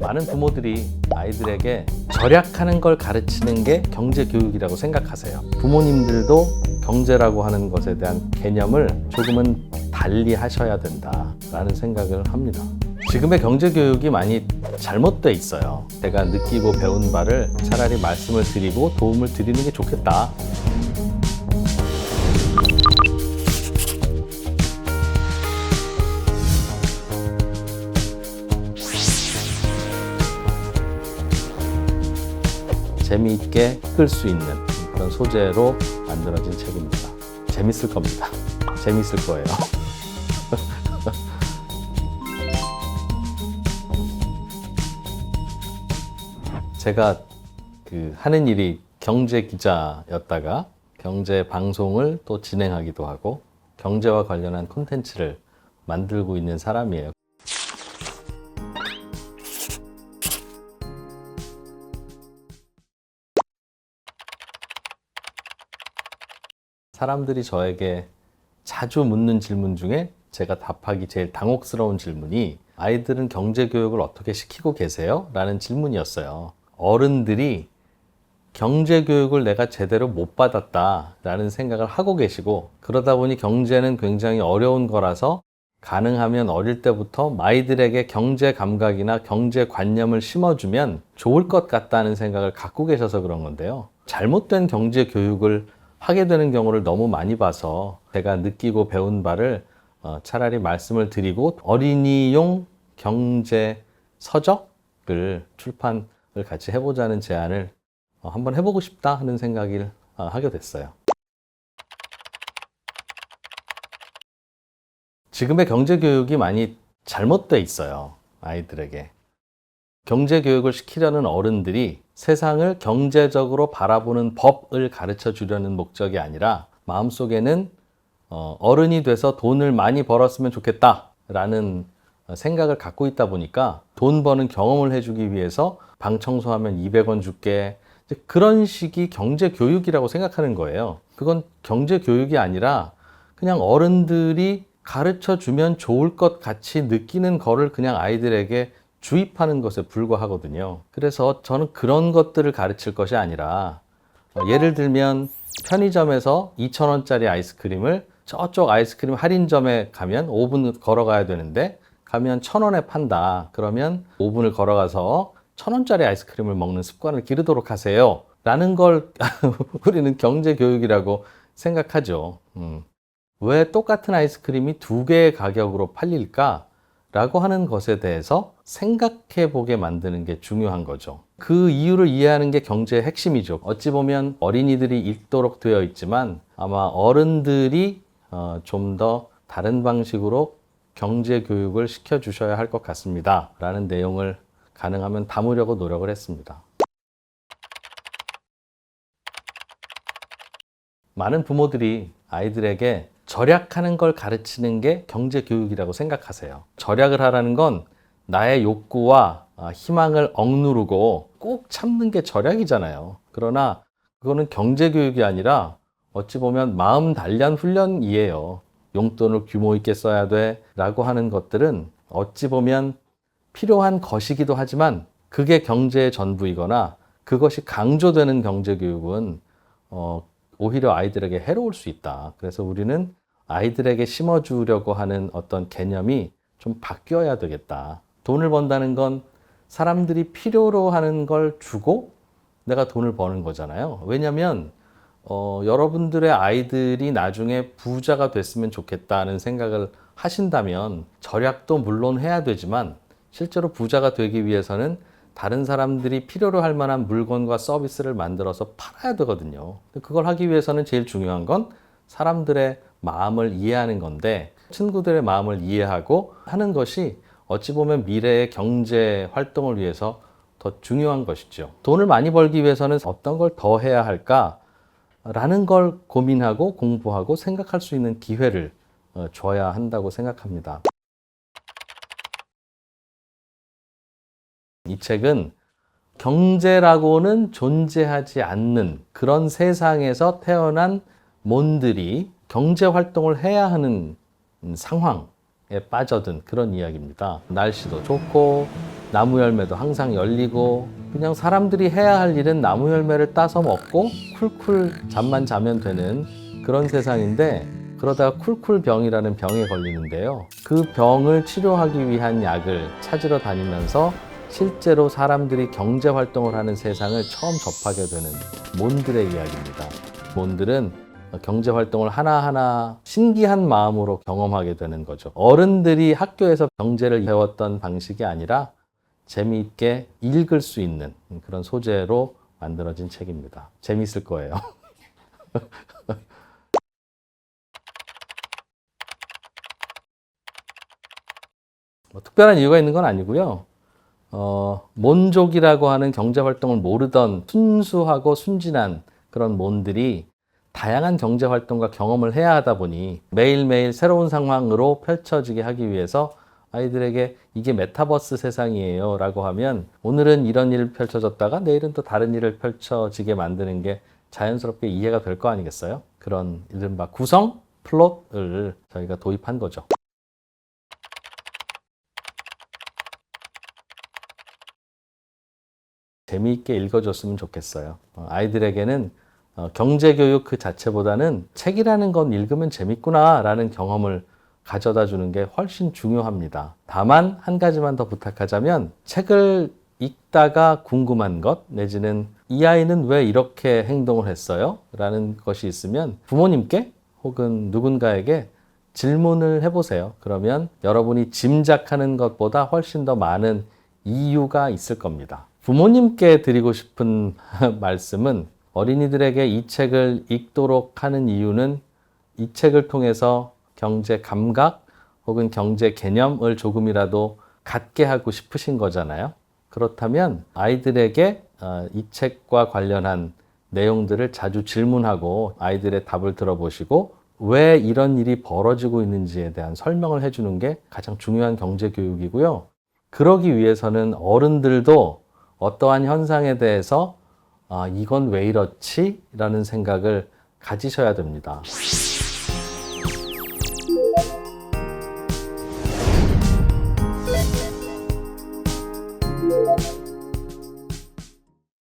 많은 부모들이 아이들에게 절약하는 걸 가르치는 게 경제 교육이라고 생각하세요. 부모님들도 경제라고 하는 것에 대한 개념을 조금은 달리 하셔야 된다라는 생각을 합니다. 지금의 경제 교육이 많이 잘못돼 있어요. 제가 느끼고 배운 바를 차라리 말씀을 드리고 도움을 드리는 게 좋겠다. 재미있게 끌수 있는 그런 소재로 만들어진 책입니다. 재밌을 겁니다. 재밌을 거예요. 제가 그 하는 일이 경제 기자였다가 경제 방송을 또 진행하기도 하고 경제와 관련한 콘텐츠를 만들고 있는 사람이에요. 사람들이 저에게 자주 묻는 질문 중에 제가 답하기 제일 당혹스러운 질문이 아이들은 경제 교육을 어떻게 시키고 계세요? 라는 질문이었어요. 어른들이 경제 교육을 내가 제대로 못 받았다라는 생각을 하고 계시고 그러다 보니 경제는 굉장히 어려운 거라서 가능하면 어릴 때부터 아이들에게 경제 감각이나 경제 관념을 심어주면 좋을 것 같다는 생각을 갖고 계셔서 그런 건데요. 잘못된 경제 교육을 하게 되는 경우를 너무 많이 봐서 제가 느끼고 배운 바를 어, 차라리 말씀을 드리고 어린이용 경제 서적을 출판을 같이 해보자는 제안을 어, 한번 해보고 싶다 하는 생각을 어, 하게 됐어요. 지금의 경제 교육이 많이 잘못돼 있어요. 아이들에게. 경제 교육을 시키려는 어른들이 세상을 경제적으로 바라보는 법을 가르쳐 주려는 목적이 아니라 마음속에는 어, 어른이 돼서 돈을 많이 벌었으면 좋겠다라는 생각을 갖고 있다 보니까 돈 버는 경험을 해주기 위해서 방 청소하면 200원 줄게 그런 식이 경제 교육이라고 생각하는 거예요. 그건 경제 교육이 아니라 그냥 어른들이 가르쳐 주면 좋을 것 같이 느끼는 거를 그냥 아이들에게 주입하는 것에 불과하거든요. 그래서 저는 그런 것들을 가르칠 것이 아니라 어, 예를 들면 편의점에서 2,000원짜리 아이스크림을 저쪽 아이스크림 할인점에 가면 5분 걸어가야 되는데 가면 1,000원에 판다. 그러면 5분을 걸어가서 1,000원짜리 아이스크림을 먹는 습관을 기르도록 하세요. 라는 걸 우리는 경제 교육이라고 생각하죠. 음. 왜 똑같은 아이스크림이 두 개의 가격으로 팔릴까? 라고 하는 것에 대해서 생각해 보게 만드는 게 중요한 거죠. 그 이유를 이해하는 게 경제의 핵심이죠. 어찌 보면 어린이들이 읽도록 되어 있지만 아마 어른들이 어, 좀 더 다른 방식으로 경제 교육을 시켜 주셔야 할 것 같습니다. 라는 내용을 가능하면 담으려고 노력을 했습니다. 많은 부모들이 아이들에게 절약하는 걸 가르치는 게 경제 교육이라고 생각하세요. 절약을 하라는 건 나의 욕구와 아, 희망을 억누르고 꼭 참는 게 절약이잖아요. 그러나 그거는 경제 교육이 아니라 어찌 보면 마음 단련 훈련이에요. 용돈을 규모 있게 써야 돼 라고 하는 것들은 어찌 보면 필요한 것이기도 하지만 그게 경제의 전부이거나 그것이 강조되는 경제 교육은 어, 오히려 아이들에게 해로울 수 있다. 그래서 우리는 아이들에게 심어주려고 하는 어떤 개념이 좀 바뀌어야 되겠다. 돈을 번다는 건 사람들이 필요로 하는 걸 주고 내가 돈을 버는 거잖아요. 왜냐면, 어, 여러분들의 아이들이 나중에 부자가 됐으면 좋겠다는 생각을 하신다면 절약도 물론 해야 되지만 실제로 부자가 되기 위해서는 다른 사람들이 필요로 할 만한 물건과 서비스를 만들어서 팔아야 되거든요. 그걸 하기 위해서는 제일 중요한 건 사람들의 마음을 이해하는 건데 친구들의 마음을 이해하고 하는 것이 어찌 보면 미래의 경제 활동을 위해서 더 중요한 것이죠. 돈을 많이 벌기 위해서는 어떤 걸 더 해야 할까? 라는 걸 고민하고 공부하고 생각할 수 있는 기회를 어, 줘야 한다고 생각합니다. 이 책은 경제라고는 존재하지 않는 그런 세상에서 태어난 몬들이 경제 활동을 해야 하는 상황에 빠져든 그런 이야기입니다. 날씨도 좋고 나무 열매도 항상 열리고 그냥 사람들이 해야 할 일은 나무 열매를 따서 먹고 쿨쿨 잠만 자면 되는 그런 세상인데 그러다가 쿨쿨병이라는 병에 걸리는데요. 그 병을 치료하기 위한 약을 찾으러 다니면서 실제로 사람들이 경제 활동을 하는 세상을 처음 접하게 되는 몬들의 이야기입니다. 몬들은 경제 활동을 하나하나 신기한 마음으로 경험하게 되는 거죠. 어른들이 학교에서 경제를 배웠던 방식이 아니라 재미있게 읽을 수 있는 그런 소재로 만들어진 책입니다. 재미있을 거예요. 뭐 특별한 이유가 있는 건 아니고요. 어, 몬족이라고 하는 경제 활동을 모르던 순수하고 순진한 그런 몬들이 다양한 경제 활동과 경험을 해야 하다 보니 매일매일 새로운 상황으로 펼쳐지게 하기 위해서 아이들에게 이게 메타버스 세상이에요 라고 하면 오늘은 이런 일을 펼쳐졌다가 내일은 또 다른 일을 펼쳐지게 만드는 게 자연스럽게 이해가 될 거 아니겠어요? 그런 이른바 구성 플롯을 저희가 도입한 거죠. 재미있게 읽어줬으면 좋겠어요. 어, 아이들에게는 어, 경제교육 그 자체보다는 책이라는 건 읽으면 재밌구나라는 경험을 가져다 주는 게 훨씬 중요합니다. 다만 한 가지만 더 부탁하자면 책을 읽다가 궁금한 것 내지는 이 아이는 왜 이렇게 행동을 했어요? 라는 것이 있으면 부모님께 혹은 누군가에게 질문을 해보세요. 그러면 여러분이 짐작하는 것보다 훨씬 더 많은 이유가 있을 겁니다. 부모님께 드리고 싶은 말씀은 어린이들에게 이 책을 읽도록 하는 이유는 이 책을 통해서 경제 감각 혹은 경제 개념을 조금이라도 갖게 하고 싶으신 거잖아요. 그렇다면 아이들에게 어, 이 책과 관련한 내용들을 자주 질문하고 아이들의 답을 들어보시고 왜 이런 일이 벌어지고 있는지에 대한 설명을 해주는 게 가장 중요한 경제 교육이고요. 그러기 위해서는 어른들도 어떠한 현상에 대해서 아, 이건 왜 이렇지? 라는 생각을 가지셔야 됩니다.